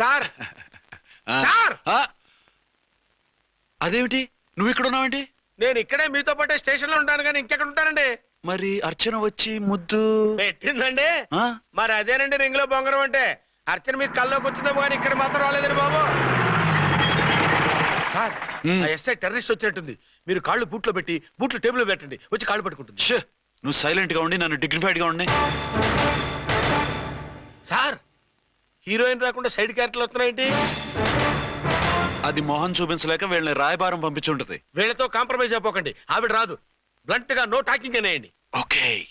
Sir. Sir! అదేమిటి? నువ్వు ఇక్కడ ఉన్నావేంటి? నేను ఇక్కడే మీతో పాటే స్టేషన్లో ఉంటాను కానీ ఇంకెక్కడ ఉంటానండి మరి అర్చన వచ్చి ముద్దు. పెట్టిందండి? మరి అదేనండి రింగ్లో బొంగరం అంటే? అర్చన మీకు కల్లోకి వచ్చిందేమో కానీ ఇక్కడ మాత్రం రాలేదండి బాబు. సార్ ఎస్ఐ టెర్రరిస్ట్ వచ్చినట్టుంది. మీరు కాళ్ళు బూట్లో పెట్టి బూట్లు టేబుల్ పెట్టండి. వచ్చి కాళ్ళు పట్టుకుంటుంది. నువ్వు సైలెంట్గా ఉండి నన్ను డిగ్నిఫైడ్గా ఉండి. సార్! హీరోయిన్ రాకుండా సైడ్ క్యారెక్టర్లు వస్తున్నాయేంటి? అది మొహం చూపించలేక వీళ్ళని రాయబారం పంపించుంటది వీళ్ళతో కాంప్రమైజ్ అయిపోకండి. ఆవిడ రాదు. బ్లంట్గా నో టాకింగ్ అనేయండి. ఓకే.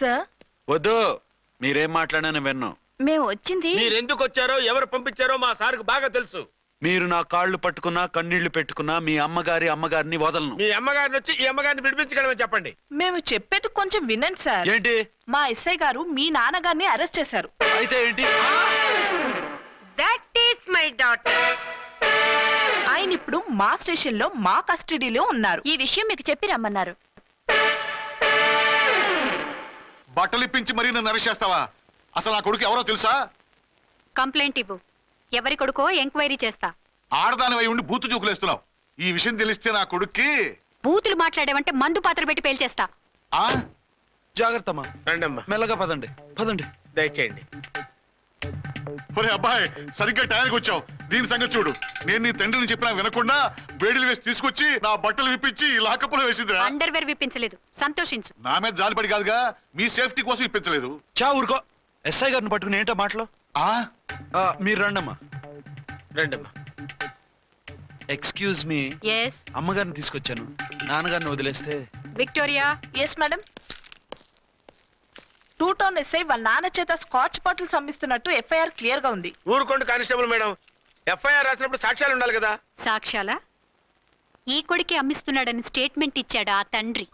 సార్? వద్దు. మీరేం మాట్లాడానని విన్నాం. మేము వచ్చింది మీరు ఎందుకు వచ్చారో ఎవరు పంపించారో మా సార్కు బాగా తెలుసు. మీరు నా కాళ్ళు పట్టుకున్నా కన్నీళ్ళు పెట్టుకున్నా మీ అమ్మగారి అమ్మగారిని వదలను. మీ అమ్మగారిని వచ్చి ఈ అమ్మగారిని విడిపించగలమని చెప్పండి. మేము చెప్పేది కొంచెం వినండి సార్. ఏంటి? మా ఎస్ఐ గారు మీ నాన్నగారిని అరెస్ట్ చేశారు. అయితే ఏంటి? దట్ ఈస్ మై డాటర్ ఆయన ఇప్పుడు మా స్టేషన్లో మా కస్టడీలో ఉన్నారు. ఈ విషయం మీకు చెప్పి రమ్మన్నారు. బట్టలు ఇప్పించి మరీ నన్ను అరెస్ట్ చేస్తావా? అసలు నా కొడుకు ఎవరో తెలుసా? కంప్లైంట్ ఇవ్వు. ఎవరి కొడుకో ఎంక్వైరీ చేస్తా. ఆడదాని అయి ఉండి బూతు చూకులేస్తున్నావు. ఈ విషయం తెలిస్తే నా కొడుక్కి బూతులు మాట్లాడేవంటే మందు పాత్ర పెట్టి పేల్చేస్తా. ఆ? జాగ్రత్త అమ్మా రండమ్మా. మెల్లగా పదండి. పదండి. దయచేయండి. ఒరే అబ్బాయి సరిగ్గా టయానికి వచ్చావు. దీని సంగతి చూడు. నేను నీ తండ్రిని చెప్పినా వినకుండా వేడిలు వేసి తీసుకొచ్చి నా బట్టలు విప్పించి లాకప్పులో వేసిందిరా. అండర్వేర్ విప్పించలేదు. సంతోషించు. నా మీద జాలిపడి కాదుగా మీ సేఫ్టీ కోసం ఇప్పించలేదు. చా ఊరుకో. ఎస్ఐ గారిని పట్టుకుని ఏంటో మాటలు? మీరు రండమ్మా. రండమ్మా. ఎక్స్క్యూజ్ మీ ఎస్ అమ్మగారిని తీసుకొచ్చాను. నాన్నగారిని వదిలేస్తే. Victoria yes madam two town SI వాళ్ళ నాన్న చేత స్కాచ్ బాటిల్స్ అమ్మిస్తున్నట్టు ఎఫ్ఐఆర్ క్లియర్గా ఉంది. ఊరుకోండి కానిస్టేబుల్ మేడం. ఎఫ్ఐఆర్ రాసినప్పుడు సాక్ష్యాలు ఉండాలి కదా. సాక్ష్యాలా? ఈ కొడుకే అమ్మిస్తున్నాడని స్టేట్మెంట్ ఇచ్చాడు ఆ తండ్రి.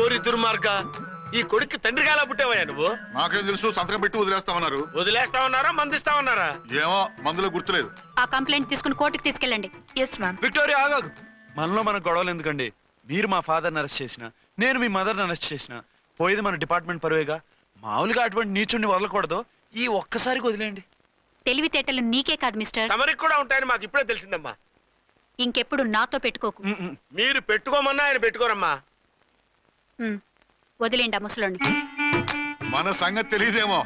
ఓరి దుర్మార్గ. ఈ కొడుక్కి తండ్రిగా ఎలా పుట్టావయ్యా నువ్వు? నాకేం తెలుసు సంతకం పెట్టి వదిలేస్తామన్నారు. వదిలేస్తా ఉన్నారా మందిస్తా ఉన్నారా ఏమో మందులో గుర్తులేదు. ఆ కంప్లైంట్ తీసుకుని కోర్టుకు తీసుకెళ్ళండి. ఎస్ మ్యామ్ విక్టోరియా ఆగాగు. మనలో మన గొడవలు ఎందుకండి? మీరు మా ఫాదర్ని అరెస్ట్ చేసిన నేను మీ మదర్ని అరెస్ట్ చేసిన పోయేది మన డిపార్ట్మెంట్ పరువేగా? మామూలుగా అటువంటి నీచుడిని వదలకూడదు. ఈ ఒక్కసారికి వదిలేయండి. తెలివితేటలు నీకే కాదు మిస్టర్ తమరికి కూడా ఉంటాయని మాకు ఇప్పుడే తెలిసిందమ్మా. ఇంకెప్పుడు నాతో పెట్టుకోకు. మీరు పెట్టుకోమన్నా ఆయన పెట్టుకోరమ్మా. ఉమ్, వదిలేండి ఆ ముసలోని మన సంగతి తెలియదేమో.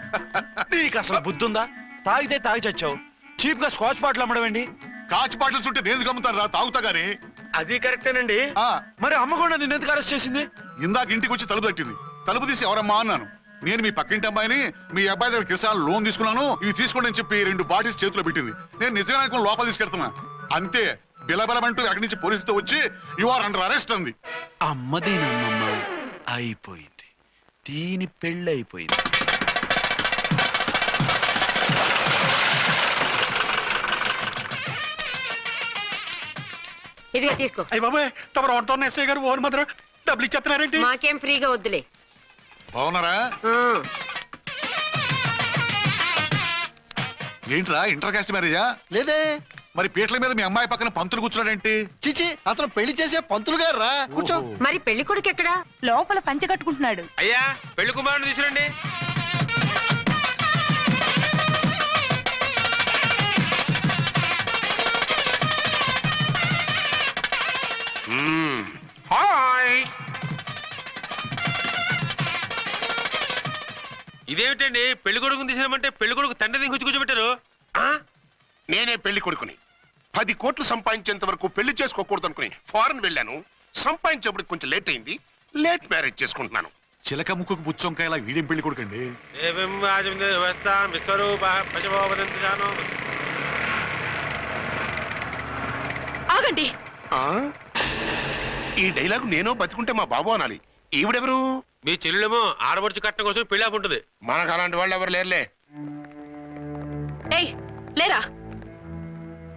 నీకు అసలు బుద్ధి ఉందా తాగితే తాగి చచ్చావు. చీప్గా స్కాచ్ బాటిల్ అమ్మడమేంటి కాచి బాటలు చుట్టే నేను గమ్ముతాను రా? తాగుతా గానీ. అది కరెక్టేనండి. ఆ, మరి అమ్మ కూడా నిన్ను ఎందుకు అరెస్ట్ చేసింది? ఇందాక ఇంటికి వచ్చి తలుపు తట్టింది. తలుపు తీసి ఎవరమ్మా అన్నాను. నేను మీ పక్కింటి అబ్బాయిని మీ అబ్బాయి దగ్గర కిసాన్ లోన్ తీసుకున్నాను. ఇవి తీసుకోండి అని చెప్పి రెండు బాటిల్స్ చేతిలో పెట్టింది. నేను నిజంగా అనుకుని లోపల తీసుకెళ్తున్నా. అంతే. బిలబలమంటూ అక్కడి నుంచి పోలీసుతో వచ్చి యు ఆర్ అండర్ అరెస్ట్ అంది. అమ్మ దీనమ్మమ్మ అయిపోయింది. దీని పెళ్ళి అయిపోయింది. ఇదిగా తీసుకో. అయ్యి బాబాయ్ తమరు వంట ఎస్ఐ గారు ఓన్ మాత్రం డబ్బులు ఇచ్చేస్తున్నారేంటి? మాకేం ఫ్రీగా వద్దులే. బాగున్నారా? ఏంట్రా ఇంటర్ కాస్ట్ మ్యారేజా? లేదే మరి పీటల మీద మీ అమ్మాయి పక్కన పంతులు కూర్చున్నాడేంటి? చిచి అతను పెళ్ళి చేసే పంతులు గారు రా. కూర్చో. మరి పెళ్ళి కొడుకు ఎక్కడా? లోపల పంచె కట్టుకుంటున్నాడు. అయ్యా పెళ్ళి కుమారుని తీసుకురండి. హాయ్. ఇదేమిటండి? పెళ్ళి కొడుకుని తీసినామంటే పెళ్ళి కొడుకు తండ్రిని కూర్చు కూర్చోబెట్టారు. ఆ? నేనే పెళ్ళి కొడుకుని. పది కోట్లు సంపాదించేంత వరకు పెళ్ళి చేసుకోకూడదు అనుకుని ఫారెన్ వెళ్ళాను. సంపాదించేప్పుడు కొంచెం లేట్ అయింది. లేట్ మ్యారేజ్ చేసుకుంటున్నాను. చిలక ముక్కుకు పుచ్చొంకాయలా వీడేం పెళ్ళి కొడుకండి? ఆగండి. ఆ? ఈ డైలాగ్ నేనో బతికుంటే మా బాబు అనాలి. ఈవిడెవరు? మీ చెల్లెమో ఆడబడుచు కట్టడం కోసం పెళ్ళి ఆపుంటుంది. మనకు అలాంటి వాళ్ళు ఎవరు లేరులే. ఏయ్ లేరా?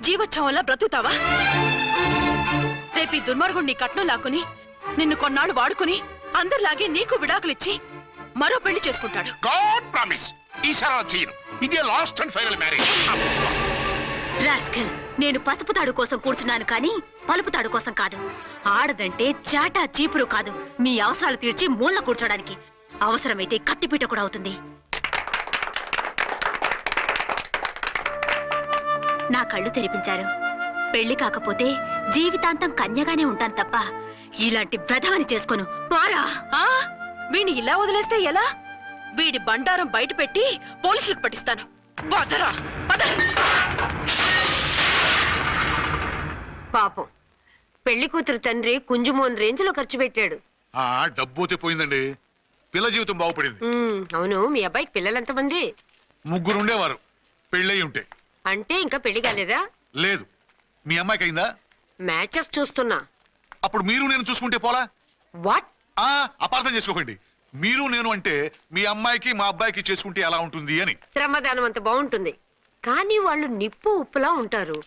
జీవోత్సవంలా బ్రతుకుతావా? రేపు ఈ దుర్మార్గుడు నీ కట్నం లాక్కుని నిన్ను కొన్నాళ్ళు వాడుకుని అందరిలాగే నీకు విడాకులిచ్చి మరో పెళ్ళి చేసుకుంటాడు. God promise. ఈసారి అలా చేయను. ఇదే last and final marriage. Rascal నేను పసుపు తాడు కోసం కూర్చున్నాను కానీ పలుపు తాడు కోసం కాదు. ఆడదంటే చాటా చీపురు కాదు. మీ అవసరాలు తీర్చి మూల కూర్చోడానికి. అవసరమైతే కత్తిపీట కూడా అవుతుంది. నా కళ్ళు తెరిపించారు. పెళ్ళి కాకపోతే జీవితాంతం కన్యగానే ఉంటాను తప్ప ఇలాంటి బ్రధవని చేసుకోను. వారా? ఆ? వీణ్ణి ఇలా వదిలేస్తే ఎలా? వీడి బండారం బయట పెట్టి పోలీసులకు పట్టిస్తాను. పాపం. పెళ్ళి కూతురు తండ్రి కుంజుమోన్ రేంజ్లో ఖర్చు పెట్టాడు. ఆ డబ్బు పోయిందండి. పిల్ల జీవితం బాగుపడింది. అవును మీ అబ్బాయికి పిల్లలెంతమంది ముగ్గురు ఉండేవారు. పెళ్ళయి ఉంటే. అంటే ఇంకా పెళ్ళి కాలేదా? లేదు. మీ అమ్మాయికి అయిందా? మ్యాచెస్ చూస్తున్నా. అప్పుడు మీరు నేను చూసుకుంటే పోలా? వాట్? ఆ అపార్థం చేసుకోకండి. మీరు నేను అంటే మీ అమ్మాయికి మా అబ్బాయికి చేసుకుంటే ఎలా ఉంటుంది అని. శ్రమదానం అంత బాగుంటుంది. కానీ వాళ్ళు నిప్పు ఉప్పులా ఉంటారు.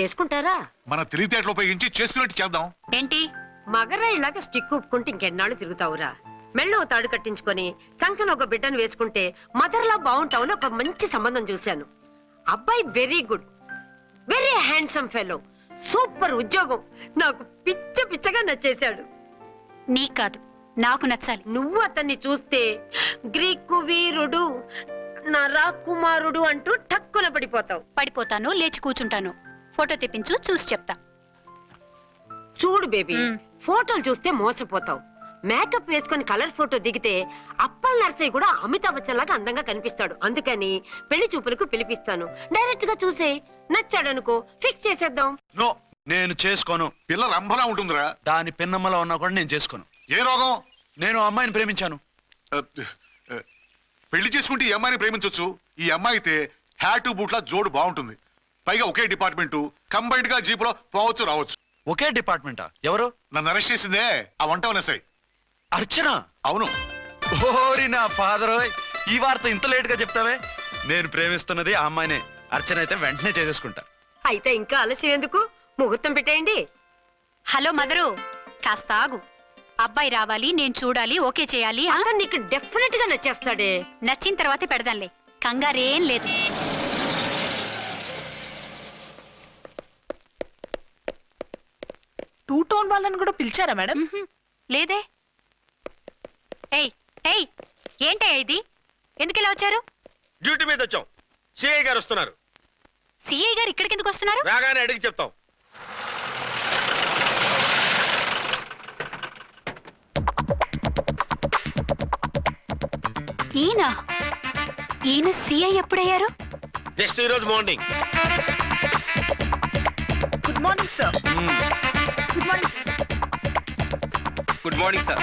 చేసుకుంటారా? మన తెలివితేటలు ఉపయోగించి చేసుకున్నట్టు చేద్దాం. ఏంటి? మగరా ఇలాగ స్టిక్ ఉప్పుకుంటే ఇంకెన్నాళ్ళు తిరుగుతావురా? మెళ్ళో తాడు కట్టించుకొని కంకన ఒక బిడ్డను వేసుకుంటే మదర్లా బాగుంటావుని ఒక మంచి సంబంధం చూశాను. అబ్బాయి very good. Very handsome fellow. Super ఉద్యోగం. నాకు పిచ్చ పిచ్చగా నచ్చేశాడు. నీకు కాదు నాకు నచ్చాలి. నువ్వు అతన్ని చూస్తే గ్రీకు వీరుడు నా రాకుమారుడు అంటూ టక్కున పడిపోతావు. పడిపోతాను లేచి కూర్చుంటాను. ఫోటో తెప్పించు చూసి చెప్తా. చూడు బేబీ. ఫోటోలు చూస్తే మోసపోతావు. మేకప్ వేసుకొని కలర్ ఫోటో దిగితే అప్పల్ నర్సయ్య కూడా అమితాబ్ బచ్చన్ లాగా అందంగా కనిపిస్తాడు. అందుకని పెళ్ళి చూపులకు పిలిపిస్తాను. డైరెక్ట్గా చూసే నచ్చాడనుకో ఫిక్స్ చేసేద్దాం. నో నేను చేసుకోను. పిల్ల రంభలా ఉంటుందిరా. దాని పిన్నమ్మలో ఉన్నా కూడా నేను చేసుకోను. ఏ రోగం? నేను ఆ అమ్మాయిని ప్రేమించాను. పెళ్ళి చేసుకుంటే ఈ అమ్మాయిని ప్రేమించొచ్చు. ఈ అమ్మాయి అయితే హ్యాటు బూట్ల జోడు బాగుంటుంది. పైగా ఒకే డిపార్ట్మెంట్. కంబైన్డ్గా జీపులో పోవచ్చు రావచ్చు. ఒకే డిపార్ట్మెంటా? ఎవరు? నన్ను అరెస్ట్ చేసిందే ఆ వంట ఎస్ఐ అర్చన? అవును. ఓరి నా ఫాదర్ ఈ వార్త ఇంత లేట్గా చెప్తావే? నేను ప్రేమిస్తున్నది ఆ అమ్మాయినే. అర్చన అయితే వెంటనే చేసేసుకుంటా. అయితే ఇంకా ఆలస్యం ఎందుకు? ముహూర్తం పెట్టేయండి. హలో మదరు కాస్త ఆగు. అబ్బాయి రావాలి నేను చూడాలి ఓకే చేయాలి నీకు డెఫినెట్గా నచ్చేస్తాడే. నచ్చిన తర్వాతే పెడదాంలే. కంగారేం లేదు. టూ టోన్ వాళ్ళని కూడా పిలిచారా మేడం. లేదే. ఏయ్ ఏయ్ ఏంటయ్యా ఇది? ఎందుకు ఇలా వచ్చారు? డ్యూటీ మీద వచ్చాం. సిఐ గారు వస్తున్నారు. సిఐ గారు ఇక్కడికి ఎందుకు వస్తున్నారు? రాగానే అడిగి చెప్తాం. ఈయన? ఈయన సిఐ ఎప్పుడయ్యారు? నెక్స్ట్ ఈ రోజు morning good morning sir good morning good morning sir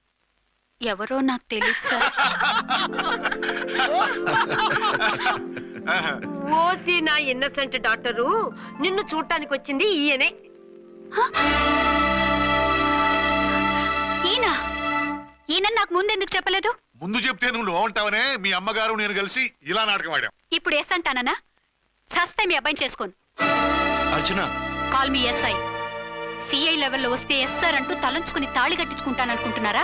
ఎవరో నాకు తెలియదు సార్. ఓసి నా ఇన్నసెంట్ డాక్టరు నిన్ను చూడటానికి వచ్చింది ఈయనే. ఈయన? ఈయన నాకు ముందు ఎందుకు చెప్పలేదు? ముందు చెప్తే నువ్వు బాగుంటావనే మీ అమ్మగారు నేను కలిసి ఇలా నాటకం ఆడాం. ఇప్పుడు ఎస్ అంటానా చస్తే మీ అబ్బాయిని చేసుకోను. అర్చన. కాల్ మీ ఎస్ఐ సిఐ లెవెల్లో వస్తే ఎస్ఆర్ అంటూ తలంచుకుని తాళి కట్టించుకుంటాననుకుంటున్నారా?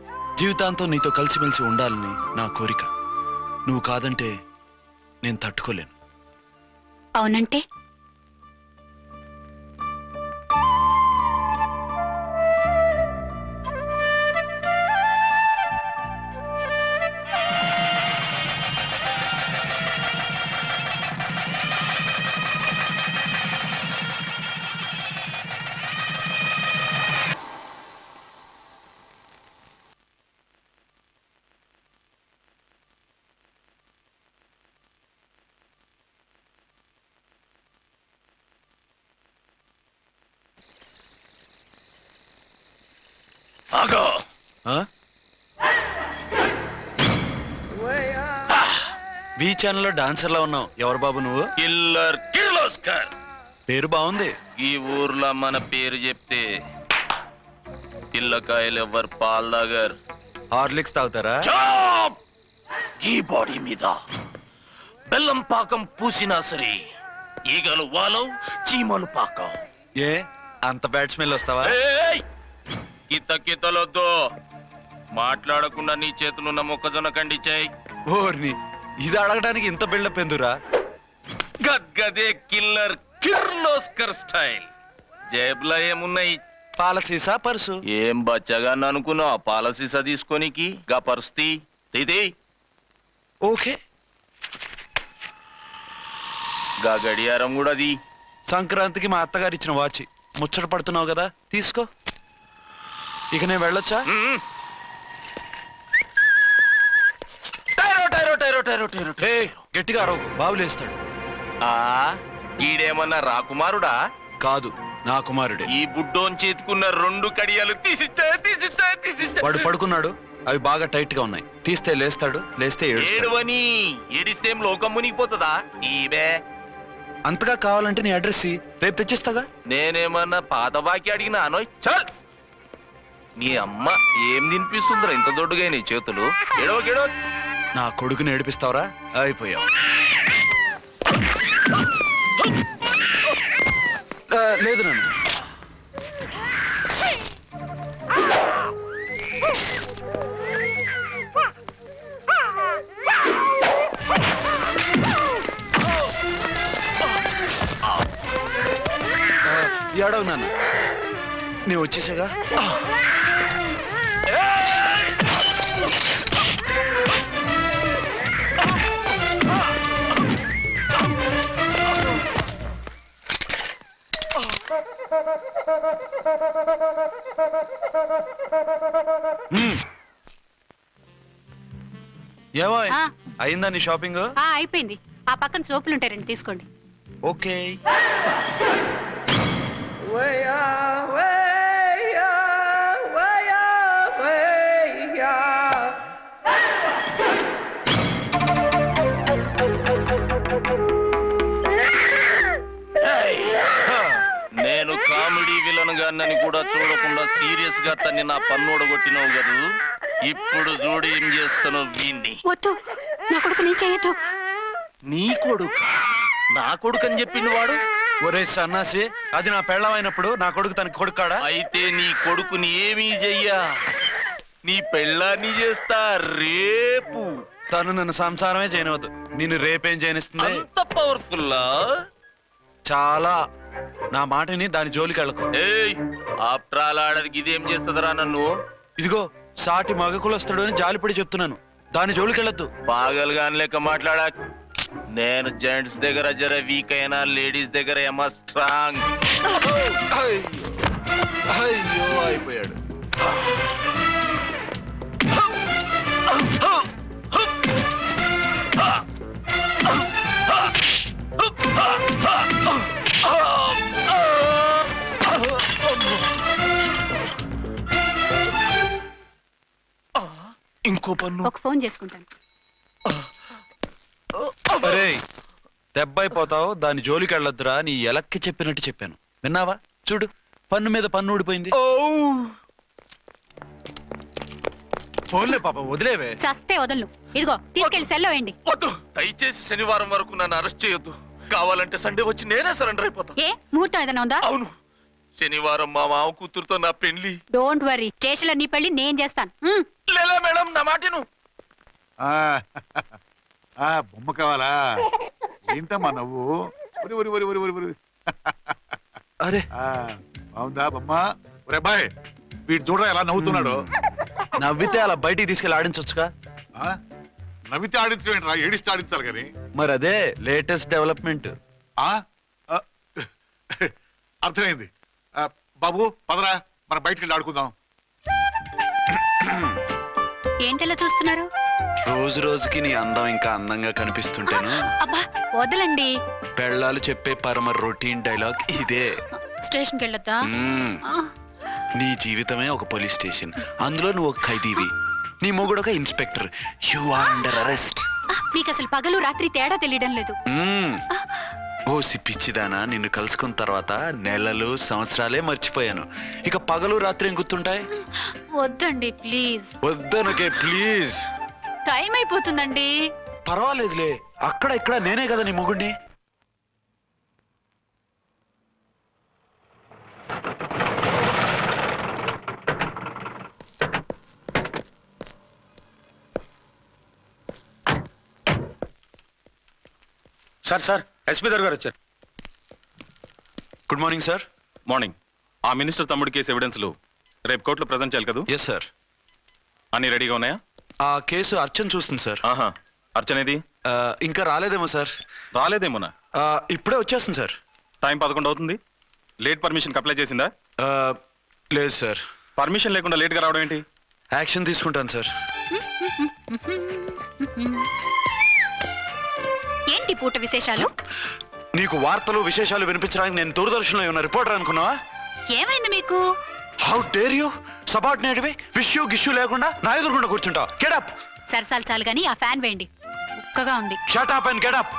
జీవితాంతం నీతో కలిసిమెలిసి ఉండాలని నా కోరిక. నువ్వు కాదంటే నేను తట్టుకోలేను. అవునంటే? వి ఛానల్లో డాన్సర్లా ఉన్నావు. ఎవరు బాబు నువ్వు? కిల్లర్ కిర్లోస్కర్. పేరు బాగుంది. ఈ ఊర్లో మన పేరు చెప్తే పిల్లకాయలు ఎవ్వరు పాల్దాగర్ హార్లిక్స్ తాగుతారా? చాప్! ఈ బాడీ మీద బెల్లం పాకం పూసినా సరే ఈగలు వాలం చీమలు పాకం ఏ? అంత బ్యాడ్ స్మెల్ వస్తావా? ఏయ్! కిత కితలొద్దు. మాట్లాడకుండా నీ చేతులున్న మొక్కజొన్న కండిచాయి ఓర్ని. ఇది అడగడానికి ఇంత బిల్డప్ ఎందురా గద్గదే కిల్లర్ కిర్లోస్కర్ స్టైల్. జేబులో ఏమున్నాయి? పాల సీసా పర్సు? ఏం బచ్చగా అనుకున్నావు? పాలసీసా తీసుకోనికి? గా ఇది ఓకే. గా గడియారం కూడా అది సంక్రాంతికి మా అత్తగారు ఇచ్చిన వాచి. ముచ్చట పడుతున్నావు కదా? తీసుకో. ఇక నేను వెళ్ళొచ్చా? గట్టిగా అరవు. బావులేస్తాడు ఆ ఈడేమన్నా రాకుమారుడా కాదు నా కుమారుడే. ఈ బుడ్డోన్ చేతుకున్న రెండు కడియాలు తీసిచ్చా తీసిచ్చా తీసిచ్చా. వాడు పడుకున్నాడు. అవి బాగా టైట్గా ఉన్నాయి. తీస్తే లేస్తాడు లేస్తే ఏడుస్తాడు. ఏడువని ఏడిస్తేం లోకం మునిగిపోతుందా? ఈబే. అంతగా కావాలంటే నీ అడ్రస్ ఇయ్యి. రేపు తెచ్చిస్తాగా? నేనేమన్నా పాత బాకి అడిగినా అనోయ్? చల్! నీ అమ్మ ఏం తినిపిస్తుందిరా ఇంత దొడ్డుగా నీ చేతులు? ఎడవ గెడవ నా కొడుకుని ఏడిపిస్తావరా? అయిపోయావు. లేదు నన్ను. ఏడవు నాన్న. నేను వచ్చేసాగా ఏమో ఆ. అయిందా నీ షాపింగ్? ఆ అయిపోయింది. ఆ పక్కన సోపులు ఉంటాయి రండి తీసుకోండి. ఓకే. నేను కామెడీ విలన్ గాన్నని కూడా చూడకుండా సీరియస్గా తన్ని నా పన్ను కొట్టినావు కదూ? ఇప్పుడు చూడు ఏం చేస్తాను వీణ్ణి. వద్దు నా కొడుకు నేను చేయొద్దు. నీ కొడుకు? నా కొడుకు అని చెప్పింది వాడు? ఒరే సన్నాసి అది నా పెళ్ళమైనప్పుడు నా కొడుకు తన కొడుకు కాడా అయితే నీ కొడుకుని ఏమీ చెయ్యా? నీ పెళ్ళాన్ని చేస్తా రేపు. తను నన్ను సంసారమే చేయనవద్దు నిన్ను రేపేం చేయనిస్తుంది? అంత పవర్ఫుల్లా? చాలా. నా మాటని దాని జోలికి వెళ్ళకు. ఏయ్ ఆల్ ఆడదికి ఇదేం చేస్తుందిరా నన్ను? ఇదిగో సాటి మగకులు వస్తాడు అని జాలిపడి చెప్తున్నాను. దాని జోలికి వెళ్ళొద్దు పాగలుగాని లెక్క మాట్లాడా. నేను జెంట్స్ దగ్గర జర వీక్ అయినా లేడీస్ దగ్గర ఏమో స్ట్రాంగ్ అయ్యో అయిపోయాడు. ఇంకో పన్ను? ఒక ఫోన్ చేసుకుంటాను. అరే దెబ్బైపోతావు దాని జోలికి వెళ్ళొద్దురా నీ ఎలక్కి చెప్పినట్టు చెప్పాను. విన్నావా? చూడు పన్ను మీద పన్ను ఊడిపోయింది. ఫోన్లే పాప వదిలేవే. చస్తే వదలను. ఇదిగో తీసుకెళ్ళి సెల్లో వేయండి. వద్దు. దయచేసి శనివారం వరకు నన్ను అరెస్ట్ చేయొద్దు. కావాలంటే సండే వచ్చి నేనే సరెండర్ అయిపోతా. ఏ ముహూర్తం ఏదైనా ఉందా? అవును. శనివారం మా మామ కూతురుతో నా పెళ్ళి డోంట్ వరీ స్టేషన్లో నీ పెళ్ళి నేను చేస్తాను. ఉమ్. లేలా మేడం నా మాటను ఆ, ఆ, బొమ్మ కావాలా? ఏంటమ్మా నవ్వు? ఒరి ఒరి ఒరి ఒరి ఒరి ఒరి. అరే. ఆ, బాగుందా బొమ్మ? ఒరే అబ్బాయి వీడు చూడరా ఎలా నవ్వుతున్నాడు? నవ్వితే అలా బయటికి తీసుకెళ్ళి ఆడించొచ్చుగా? ఆ? నవ్వితే ఆడించడం ఏడిస్తే ఆడించాలి కానీ. మరి అదే లేటెస్ట్ డెవలప్మెంట్. ఆ? ఆ, అర్థమైంది. బాబు పదరా. మనం బయటికి వెళ్ళి ఆడుకుందాం. ఏంటలా చూస్తున్నారు? రోజు రోజుకి నీ అందం ఇంకా అందంగా కనిపిస్తుంటేను. అబ్బా వదలండి. పెళ్ళాలు చెప్పే పరమ రొటీన్ డైలాగ్ ఇదే. స్టేషన్కి వెళ్ళొద్దా? నీ జీవితమే ఒక పోలీస్ స్టేషన్. అందులో నువ్వు ఒక ఖైదీవి. నీ మొగుడు ఒక inspector. You are under arrest. మీకు అసలు పగలు రాత్రి తేడా తెలియడం లేదు. ఓ సిప్పిచ్చిదానా నిన్ను కలుసుకున్న తర్వాత నెలలు సంవత్సరాలే మర్చిపోయాను. ఇక పగలు రాత్రి ఏం గుర్తుంటాయి? వద్దండి ప్లీజ్. వద్దనకే ప్లీజ్. టైం అయిపోతుందండి. పర్వాలేదులే అక్కడ ఇక్కడ నేనే కదా నీ మొగుడిని సార్ సార్ ఎస్పీ గారు గారు వచ్చారు. Good morning sir. మార్నింగ్. ఆ మినిస్టర్ తమ్ముడి కేసు ఎవిడెన్స్లు రేపు కోర్టులో ప్రజెంట్ చేయాలి కదా? Yes sir. అన్ని రెడీగా ఉన్నాయా? ఆ కేసు అర్చన్ చూస్తుంది సార్. ఆహా. అర్చనేది? ఇంకా రాలేదేమో సార్. రాలేదేమోనా? ఇప్పుడే వచ్చేస్తుంది సార్. టైం పదకొండు అవుతుంది. లేట్ పర్మిషన్ అప్లై చేసిందా? లేదు సార్. పర్మిషన్ లేకుండా లేట్గా రావడం ఏంటి? యాక్షన్ తీసుకుంటాను సార్. పూట విశేషాలు? నీకు వార్తలు విశేషాలు వినిపించడానికి నేను దూరదర్శన్లో ఉన్న రిపోర్టర్ అనుకున్నావా? ఏమైంది మీకు? హౌ డేర్ యూ సబార్డినేట్వి విష్యూ గిష్యూ లేకుండా నా ఎదురుకుండా కూర్చుంటావు. గెడప్ సరసాలు చాలు గాని ఆ ఫ్యాన్ వేయండి. ఉక్కగా ఉంది. Shut up and get up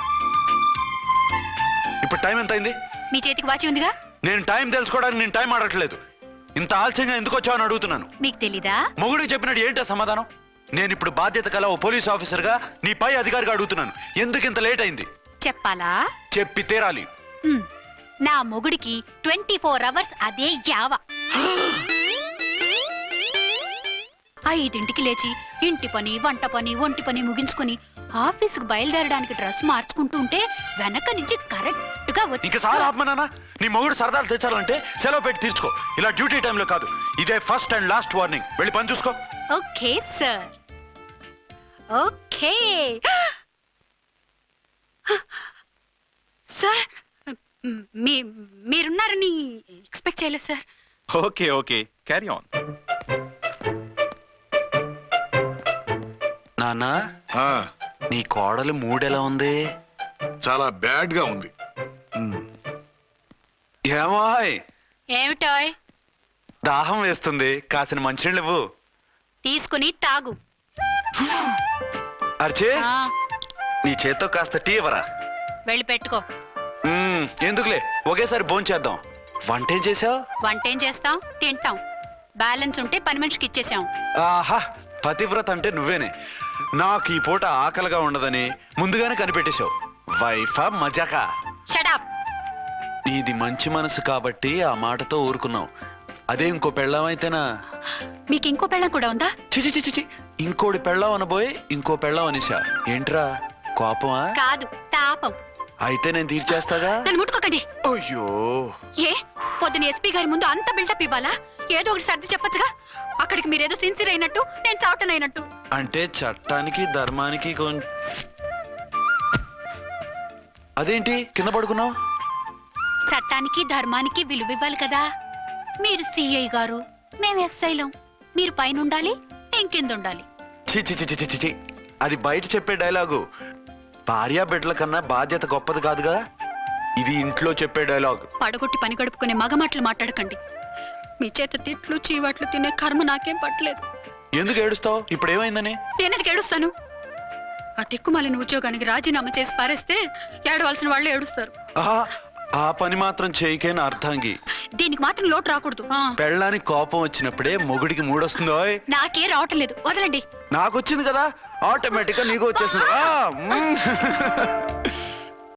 ఇప్పుడు టైం ఎంత అయింది మీ చేతికి వాచి ఉందిగా? నేను టైం తెలుసుకోవడానికి నేను టైం ఆడట్లేదు. ఇంత ఆలస్యంగా ఎందుకు వచ్చావని అడుగుతున్నాను. మీకు తెలీదా? మొగుడికి చెప్పినట్టు ఏంటో సమాధానం? నేను ఇప్పుడు బాధ్యత కల ఓ పోలీస్ ఆఫీసర్గా నీ పై అధికారిగా అడుగుతున్నాను. ఎందుకు ఇంత లేట్ అయింది? చెప్పాలా? చెప్పి తీరాలి. నా మొగుడికి ట్వంటీ ఫోర్ అవర్స్ అదే యావ. ఐదింటికి లేచి ఇంటి పని వంట పని ఒంటి పని ముగించుకుని ఆఫీసుకు బయలుదేరడానికి డ్రెస్ మార్చుకుంటూ ఉంటే వెనక నుంచి కరెక్ట్గా వచ్చి ఇంకా సార్ ఆత్మనానా నీ మొగుడు సరదాలు తెచ్చాలంటే సెలవు పెట్టి తీర్చుకో. ఇలా డ్యూటీ టైంలో కాదు. ఇదే ఫస్ట్ అండ్ లాస్ట్ వార్నింగ్. వెళ్ళి పని చూసుకో. Okay sir okay. సార్ మీ మీరున్నారని ఎక్స్పెక్ట్ చేయలేదు sir okay okay. Carry on నాన్న ఆ, నీ కోడలు మూడెలా ఉంది? చాలా బ్యాడ్గా ఉంది ఏమాయ్. ఏమిటాయ్? దాహం వేస్తుంది. కాసిన మంచినీళ్ళు ఇవ్వు. తీసుకుని తాగు. అర్చే ఆ, నీ చేత్తో కాస్త టీ ఇవ్వరా? వెళ్ళి పెట్టుకో. మ్మ్, ఎందుకులే? ఒకేసారి భోంచేద్దాం. వంట ఏం చేసావు వంటేం చేస్తాం? తింటాం. బ్యాలెన్స్ ఉంటే పని మనిషికి ఇచ్చేసాం. ఆహా పతివ్రత అంటే నువ్వేనే. నాకు ఈ పూట ఆకలిగా ఉండదని ముందుగానే కనిపెట్టేశావు. వైఫా మజాకా? షడాప్ నీది మంచి మనసు కాబట్టి ఆ మాటతో ఊరుకున్నావు. అదే ఇంకో పెళ్ళామైతేనా మీకు ఇంకో పెళ్ళం కూడా ఉందా? చిచి చిచి చి ఇంకోటి పెళ్ళాం అనబోయి ఇంకో పెళ్ళాం అనేసా. ఏంట్రా కోపమా? కాదు తాపం. అయితే నేను తీర్చేస్తాగా? నన్ను ముట్టుకోకండి. అయ్యో. ఏ? పొద్దున ఎస్పీ గారి ముందు అంత బిల్డప్ ఇవ్వాలా? ఏదో ఒకటి సర్ది చెప్పొచ్చుగా? అక్కడికి మీరేదో సిన్సియర్ అయినట్టు నేను చావటన్ అయినట్టు అంటే చట్టానికి ధర్మానికి కొం అదేంటి? కింద పడుకున్నావు? చట్టానికి ధర్మానికి విలువ ఇవ్వాలి కదా. మీరు సిఐ గారు మేము ఎస్ఐలం మీరు పైన ఉండాలి నేను కింద ఉండాలి చి చి చి. అది బయట చెప్పే డైలాగు. భార్యా బిడ్డల కన్నా బాధ్యత గొప్పది కాదుగా? ఇది ఇంట్లో చెప్పే డైలాగ్. పడగొట్టి పని గడుపుకునే మగ మాటలు మాట్లాడకండి. మీ చేత తిట్లు చీవాట్లు తినే కర్మ నాకేం పట్టలేదు. ఎందుకు ఏడుస్తావు? ఇప్పుడు ఏమైందని? నేనెందుకు ఏడుస్తాను? ఆ తిక్కుమాలిన ఉద్యోగానికి రాజీనామా చేసి పారేస్తే ఏడవలసిన వాళ్ళు ఏడుస్తారు. ఆ పని మాత్రం చేయకేన అర్థంగి దీనికి మాత్రం లోటు రాకూడదు. ఆ, పెళ్ళానికి కోపం వచ్చినప్పుడే మొగుడికి మూడొస్తుందో నాకే రావటం లేదు. వదలండి. నాకు వచ్చింది కదా? ఆటోమేటిక్గా నీకు వచ్చేసింది ఆ, మ్మ్.